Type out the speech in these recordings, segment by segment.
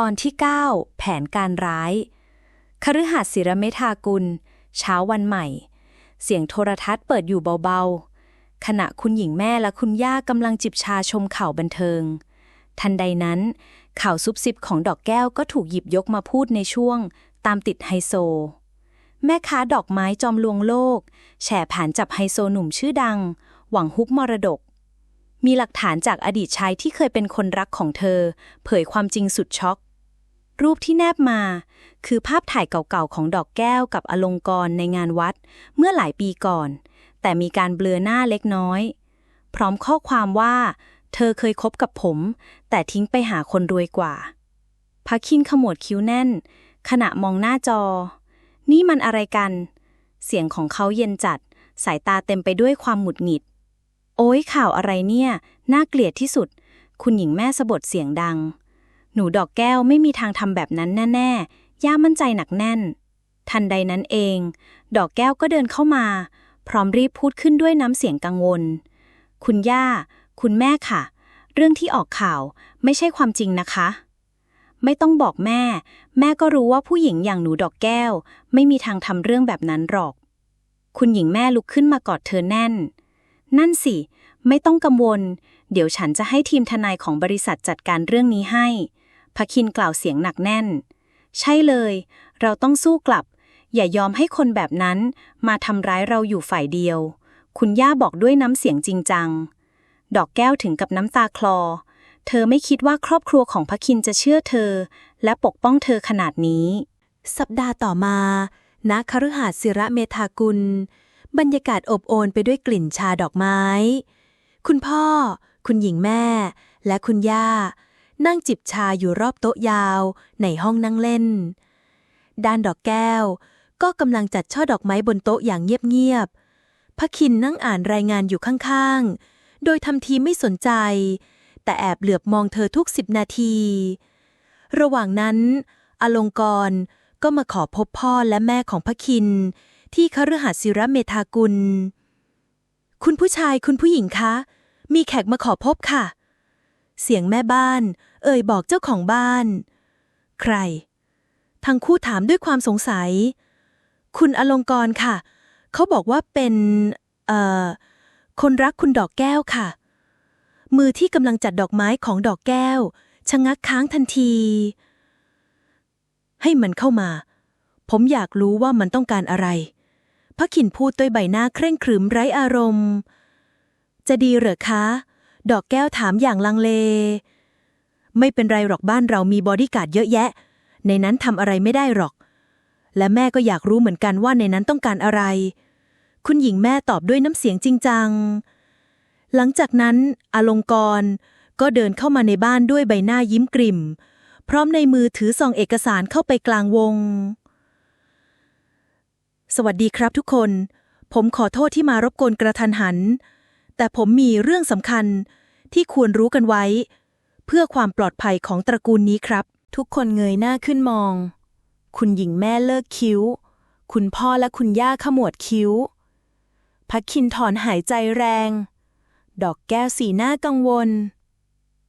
ตอนที่ 9 แผนการร้ายคฤหัสถ์ศิรเมธากุล เช้าวันใหม่ เสียงโทรทัศน์เปิดอยู่เบาๆ ขณะคุณหญิงแม่และคุณย่ากำลังจิบชาชมข่าวบันเทิง ทันใดนั้น ข่าวซุบซิบของดอกแก้วก็ถูกหยิบยกมาพูดในช่วง ตามติดไฮโซ แม่ค้าดอกไม้จอมลวงโลก แฉแผนจับไฮโซหนุ่มชื่อดัง หวังฮุกมรดก มีหลักฐานจากอดีตชายที่เคยเป็นคนรักของเธอ เผยความจริงสุดช็อก รูปที่แนบมา คือภาพถ่ายเก่าๆของดอกแก้วกับอลงกรในงานวัด เมื่อหลายปีก่อน แต่มีการเบลอหน้าเล็กน้อย พร้อมข้อความว่า เธอเคยคบกับผม แต่ทิ้งไปหาคนรวยกว่าพักคินขมวดคิ้วแน่น ขณะมองหน้าจอ นี่มันอะไรกัน เสียงของเขาเย็นจัด สายตาเต็มไปด้วยความหงุดหงิด โอ้ยข่าวอะไรเนี่ย น่าเกลียดที่สุด คุณหญิงแม่สะบดเสียงดัง หนูดอกแก้วไม่มีทางทำแบบนั้นแน่ๆ ย่ามั่นใจหนักแน่น ทันใดนั้นเอง ดอกแก้วก็เดินเข้ามา พร้อมรีบพูดขึ้นด้วยน้ำเสียงกังวล คุณย่า คุณแม่ค่ะ เรื่องที่ออกข่าวไม่ใช่ความจริงนะคะ ไม่ต้องบอกแม่ แม่ก็รู้ว่าผู้หญิงอย่างหนูดอกแก้ว ไม่มีทางทำเรื่องแบบนั้นหรอก คุณหญิงแม่ลุกขึ้นมากอดเธอแน่น นั่นสิ ไม่ต้องกังวล เดี๋ยวฉันจะให้ทีมทนายของบริษัทจัดการเรื่องนี้ให้ พคินกล่าวเสียงหนักแน่น ใช่เลย เราต้องสู้กลับ อย่ายอมให้คนแบบนั้นมาทำร้ายเราอยู่ฝ่ายเดียว คุณย่าบอกด้วยน้ำเสียงจริงจัง ดอกแก้วถึงกับน้ำตาคลอ เธอไม่คิดว่าครอบครัวของพคินจะเชื่อเธอ และปกป้องเธอขนาดนี้ สัปดาห์ต่อมาณคฤหาสน์ศิระเมธากุล บรรยากาศอบโอนไปด้วยกลิ่นชาดอกไม้ คุณพ่อ คุณหญิงแม่ และคุณย่า นั่งจิบชาอยู่รอบโต๊ะยาว ในห้องนั่งเล่น ด้านดอกแก้ว ก็กำลังจัดช่อดอกไม้บนโต๊ะอย่างเงียบๆพระคินนั่งอ่านรายงานอยู่ข้างๆ โดยทำทีไม่สนใจ แต่แอบเหลือบมองเธอทุกสิบนาที ระหว่างนั้น อลงกรก็มาขอพบพ่อและแม่ของพระคิน ที่คฤหาสน์ศิระเมธากุล คุณผู้ชายคุณผู้หญิงคะ มีแขกมาขอพบค่ะ เสียงแม่บ้าน เอ่ยบอกเจ้าของบ้าน ใคร ทั้งคู่ถามด้วยความสงสัย คุณอลงกรค่ะ เขาบอกว่าเป็นเอ่อคนรักคุณดอกแก้วค่ะ มือที่กำลังจัดดอกไม้ของดอกแก้วชะงักค้างทันที ให้มันเข้ามา ผมอยากรู้ว่ามันต้องการอะไรพระขินพูดด้วยใบหน้าเคร่งครึมไร้อารมณ์ จะดีเหรอคะ ดอกแก้วถามอย่างลังเล ไม่เป็นไรหรอกบ้านเรามีบอดี้การ์ดเยอะแยะ ในนั้นทำอะไรไม่ได้หรอก และแม่ก็อยากรู้เหมือนกันว่าในนั้นต้องการอะไร คุณหญิงแม่ตอบด้วยน้ำเสียงจริงจัง หลังจากนั้นอลงกรก็เดินเข้ามาในบ้านด้วยใบหน้ายิ้มกริ่ม พร้อมในมือถือซองเอกสารเข้าไปกลางวง สวัสดีครับทุกคน ผมขอโทษที่มารบกวนกระทันหัน แต่ผมมีเรื่องสำคัญที่ควรรู้กันไว้ เพื่อความปลอดภัยของตระกูลนี้ครับ ทุกคนเงยหน้าขึ้นมอง คุณหญิงแม่เลิกคิ้ว คุณพ่อและคุณย่าขมวดคิ้วพักคินถอนหายใจแรง ดอกแก้วสีหน้ากังวล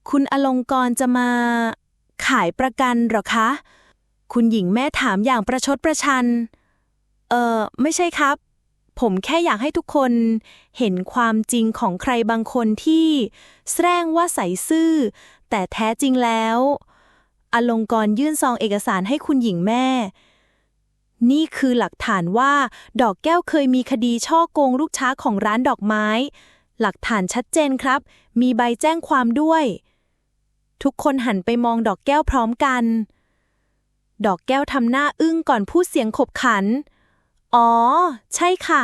คุณอลงกรจะมา ขายประกันหรอคะ คุณหญิงแม่ถามอย่างประชดประชัน เออไม่ใช่ครับ ผมแค่อยากให้ทุกคนเห็นความจริงของใครบางคนที่แสดงว่าใส่ซื่อ แต่แท้จริงแล้ว อลงกรยื่นซองเอกสารให้คุณหญิงแม่ นี่คือหลักฐานว่า ดอกแก้วเคยมีคดีช่อโกงลูกช้าของร้านดอกไม้ หลักฐานชัดเจนครับ มีใบแจ้งความด้วย ทุกคนหันไปมองดอกแก้วพร้อมกัน ดอกแก้วทำหน้าอึ้งก่อนพูดเสียงขบขัน อ๋อ ใช่ค่ะ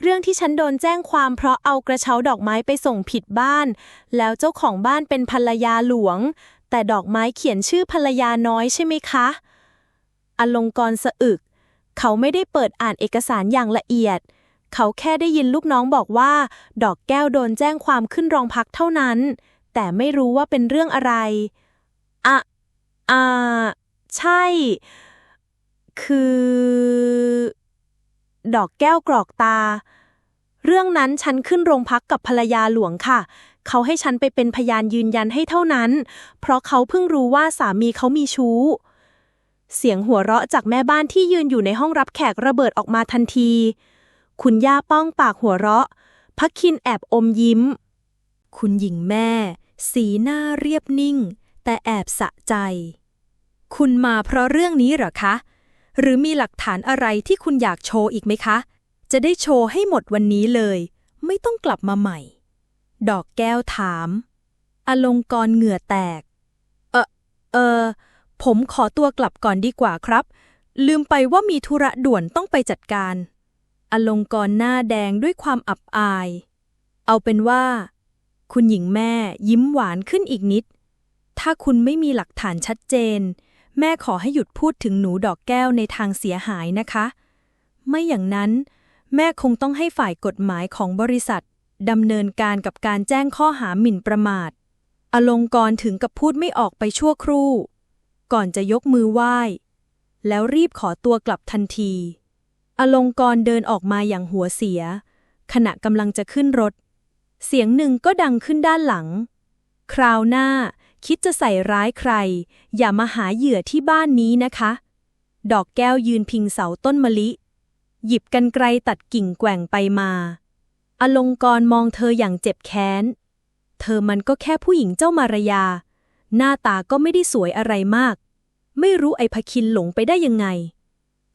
เรื่องที่ฉันโดนแจ้งความเพราะเอากระเช้าดอกไม้ไปส่งผิดบ้าน แล้วเจ้าของบ้านเป็นภรรยาหลวง แต่ดอกไม้เขียนชื่อภรรยาน้อยใช่ไหมคะ อลงกรณ์สะอึก เขาไม่ได้เปิดอ่านเอกสารอย่างละเอียด เขาแค่ได้ยินลูกน้องบอกว่า ดอกแก้วโดนแจ้งความขึ้นโรงพักเท่านั้น แต่ไม่รู้ว่าเป็นเรื่องอะไรอะอ่า ใช่ คือ ดอกแก้วกรอกตา เรื่องนั้นฉันขึ้นโรงพักกับภรรยาหลวงค่ะ เขาให้ฉันไปเป็นพยานยืนยันให้เท่านั้น เพราะเขาเพิ่งรู้ว่าสามีเขามีชู้ เสียงหัวเราะจากแม่บ้านที่ยืนอยู่ในห้องรับแขกระเบิดออกมาทันที คุณย่าป้องปากหัวเราะพักคินแอบอมยิ้ม คุณหญิงแม่ สีหน้าเรียบนิ่ง แต่แอบสะใจ คุณมาเพราะเรื่องนี้เหรอคะ หรือมีหลักฐานอะไรที่คุณอยากโชว์อีกไหมคะ จะได้โชว์ให้หมดวันนี้เลย ไม่ต้องกลับมาใหม่ ดอกแก้วถาม อลงกรณ์เหงื่อแตก เออเออ ผมขอตัวกลับก่อนดีกว่าครับ ลืมไปว่ามีธุระด่วนต้องไปจัดการ อลงกรณ์หน้าแดงด้วยความอับอาย เอาเป็นว่า คุณหญิงแม่ยิ้มหวานขึ้นอีกนิด ถ้าคุณไม่มีหลักฐานชัดเจน แม่ขอให้หยุดพูดถึงหนูดอกแก้วในทางเสียหายนะคะ ไม่อย่างนั้นแม่คงต้องให้ฝ่ายกฎหมายของบริษัทดำเนินการกับการแจ้งข้อหาหมิ่นประมาท อลงกรถึงกับพูดไม่ออกไปชั่วครู่ ก่อนจะยกมือไหว้ แล้วรีบขอตัวกลับทันที อลงกรเดินออกมาอย่างหัวเสีย ขณะกำลังจะขึ้นรถ เสียงหนึ่งก็ดังขึ้นด้านหลัง คราวหน้า คิดจะใส่ร้ายใคร อย่ามาหาเหยื่อที่บ้านนี้นะคะ ดอกแก้วยืนพิงเสาต้นมะลิ หยิบกันไกรตัดกิ่งแกว่งไปมา อลงกรมองเธออย่างเจ็บแค้น เธอมันก็แค่ผู้หญิงเจ้ามารยา หน้าตาก็ไม่ได้สวยอะไรมาก ไม่รู้ไอพคินหลงไปได้ยังไง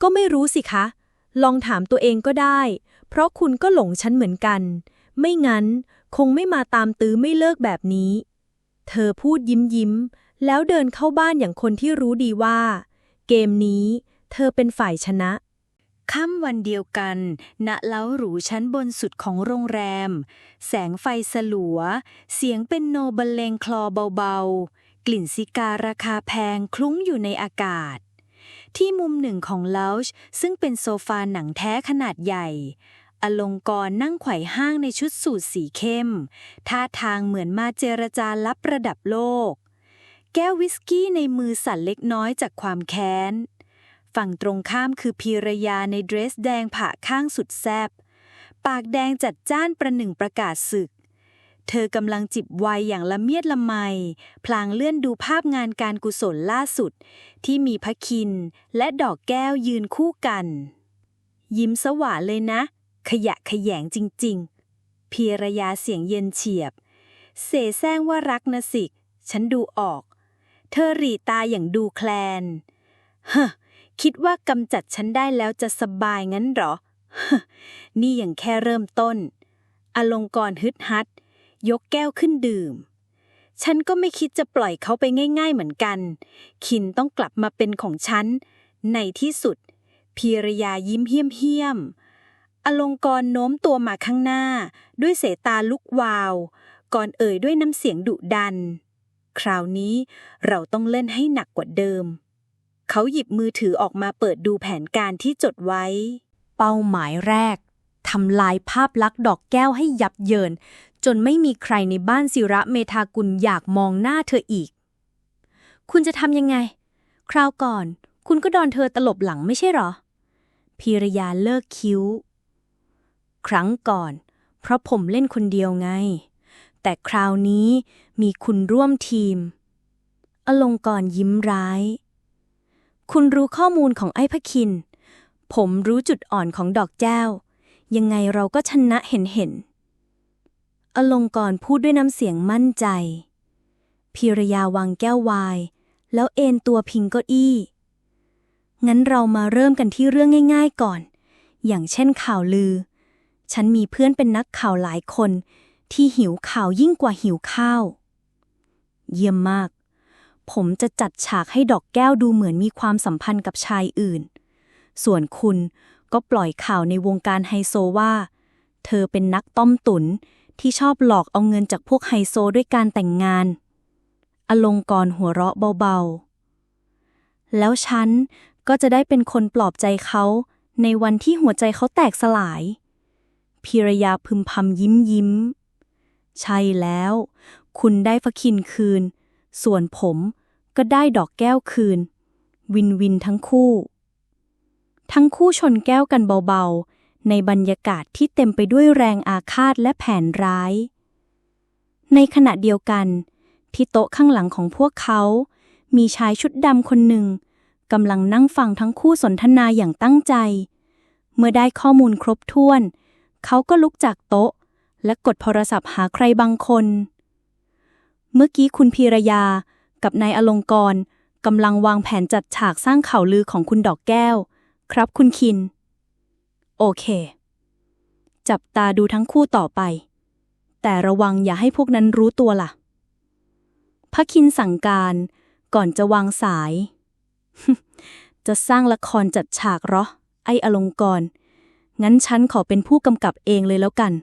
ก็ไม่รู้สิคะ ลองถามตัวเองก็ได้ เพราะคุณก็หลงฉันเหมือนกัน ไม่งั้นคงไม่มาตามตื้อไม่เลิกแบบนี้ เธอพูดยิ้มยิ้ม แล้วเดินเข้าบ้านอย่างคนที่รู้ดีว่า เกมนี้เธอเป็นฝ่ายชนะค่ำวันเดียวกัน ณเล้าหรูชั้นบนสุดของโรงแรม แสงไฟสลัว เสียงเป็นโนบรรเลงคลอเบาๆ กลิ่นซิการาคาแพงคลุ้งอยู่ในอากาศ ที่มุมหนึ่งของเลาช์ซึ่งเป็นโซฟาหนังแท้ขนาดใหญ่ อลงกรนั่งไขว่ห้างในชุดสูทสีเข้ม ท่าทางเหมือนมาเจรจาลับระดับโลก แก้ววิสกี้ในมือสั่นเล็กน้อยจากความแค้น ฝั่งตรงข้ามคือพีรยาในเดรสแดงผ่าข้างสุดแซบ ปากแดงจัดจ้านประหนึ่งประกาศศึก เธอกำลังจิบไวน์อย่างละเมียดละไม พลางเลื่อนดูภาพงานการกุศลล่าสุด ที่มีพระคินและดอกแก้วยืนคู่กันยิ้มสว่าเลยนะ ขยะขยงจริง ๆ พีรยาเสียงเย็นเฉียบ เสแสร้งว่ารักนะสิ ฉันดูออก เธอหรีตาอย่างดูแคลนเฮ้คิดว่ากำจัดฉันได้แล้วจะสบายงั้นหรอ นี่ยังแค่เริ่มต้น อลงกร์ฮึดฮัด ยกแก้วขึ้นดื่ม ฉันก็ไม่คิดจะปล่อยเขาไปง่าย ๆ เหมือนกัน คินต้องกลับมาเป็นของฉัน ในที่สุด พีรยายิ้มเหี้ยมๆ อลงกรโน้มตัวมาข้างหน้า ด้วยเสตาลุกวาว ก่อนเอ่ยด้วยน้ำเสียงดุดัน คราวนี้เราต้องเล่นให้หนักกว่าเดิม เขาหยิบมือถือออกมาเปิดดูแผนการที่จดไว้ เป้าหมายแรกทำลายภาพลักษณ์ดอกแก้วให้ยับเยิน จนไม่มีใครในบ้านศิระเมธากุลอยากมองหน้าเธออีก คุณจะทำยังไง คราวก่อน คุณก็ดอนเธอตลบหลังไม่ใช่หรอ พีรยาเลิกคิ้ว ครั้งก่อน เพราะผมเล่นคนเดียวไง แต่คราวนี้มีคุณร่วมทีม อลงกรณ์ยิ้มร้าย คุณรู้ข้อมูลของไอ้พะคิน ผมรู้จุดอ่อนของดอกแก้ว ยังไงเราก็ชนะเห็นเห็น อลงกรณ์พูดด้วยน้ำเสียงมั่นใจพีรยาวางแก้ววาย แล้วเอนตัวพิงเก้าอี้ งั้นเรามาเริ่มกันที่เรื่องง่าย ๆก่อน อย่างเช่นข่าวลือ ฉันมีเพื่อนเป็นนักข่าวหลายคน ที่หิวข่าวยิ่งกว่าหิวข้าว เยี่ยมมาก ผมจะจัดฉากให้ดอกแก้วดูเหมือนมีความสัมพันธ์กับชายอื่น ส่วนคุณก็ปล่อยข่าวในวงการไฮโซว่า เธอเป็นนักต้มตุนที่ชอบหลอกเอาเงินจากพวกไฮโซด้วยการแต่งงาน อลงกรหัวเราะเบาๆ แล้วฉันก็จะได้เป็นคนปลอบใจเขาในวันที่หัวใจเขาแตกสลาย พิรยาพึมพำยิ้มยิ้ม ใช่แล้ว คุณได้ฟคินคืน ส่วนผมก็ได้ดอกแก้วคืน วินวินทั้งคู่ ทั้งคู่ชนแก้วกันเบาๆ ในบรรยากาศที่เต็มไปด้วยแรงอาฆาตและแผนร้าย ในขณะเดียวกันที่โต๊ะข้างหลังของพวกเขา มีชายชุดดำคนหนึ่งกำลังนั่งฟังทั้งคู่สนทนาอย่างตั้งใจ เมื่อได้ข้อมูลครบถ้วน เขาก็ลุกจากโต๊ะ และกดโทรศัพท์หาใครบางคน เมื่อกี้คุณพีรยากับนายอลงกรณ์กำลังวางแผนจัดฉากสร้างข่าวลือของคุณดอกแก้ว ครับคุณคิน โอเค จับตาดูทั้งคู่ต่อไป แต่ระวังอย่าให้พวกนั้นรู้ตัวล่ะพระคินสั่งการก่อนจะวางสาย จะสร้างละครจัดฉากเหรอ ไอ้อลงกรณ์ งั้นฉันขอเป็นผู้กำกับเองเลยแล้วกัน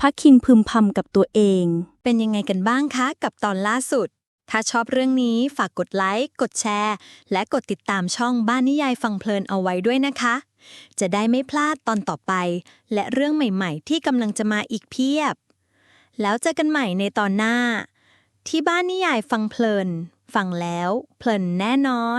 พระคินพึมพำกับตัวเอง เป็นยังไงกันบ้างคะ กับตอนล่าสุด ถ้าชอบเรื่องนี้ฝากกดไลค์ กดแชร์ และกดติดตามช่องบ้านนิยายฟังเพลินเอาไว้ด้วยนะคะ จะได้ไม่พลาดตอนต่อไป และเรื่องใหม่ๆ ที่กำลังจะมาอีกเพียบ แล้วเจอกันใหม่ในตอนหน้า ที่บ้านนิยายฟังเพลิน ฟังแล้ว เพลินแน่นอน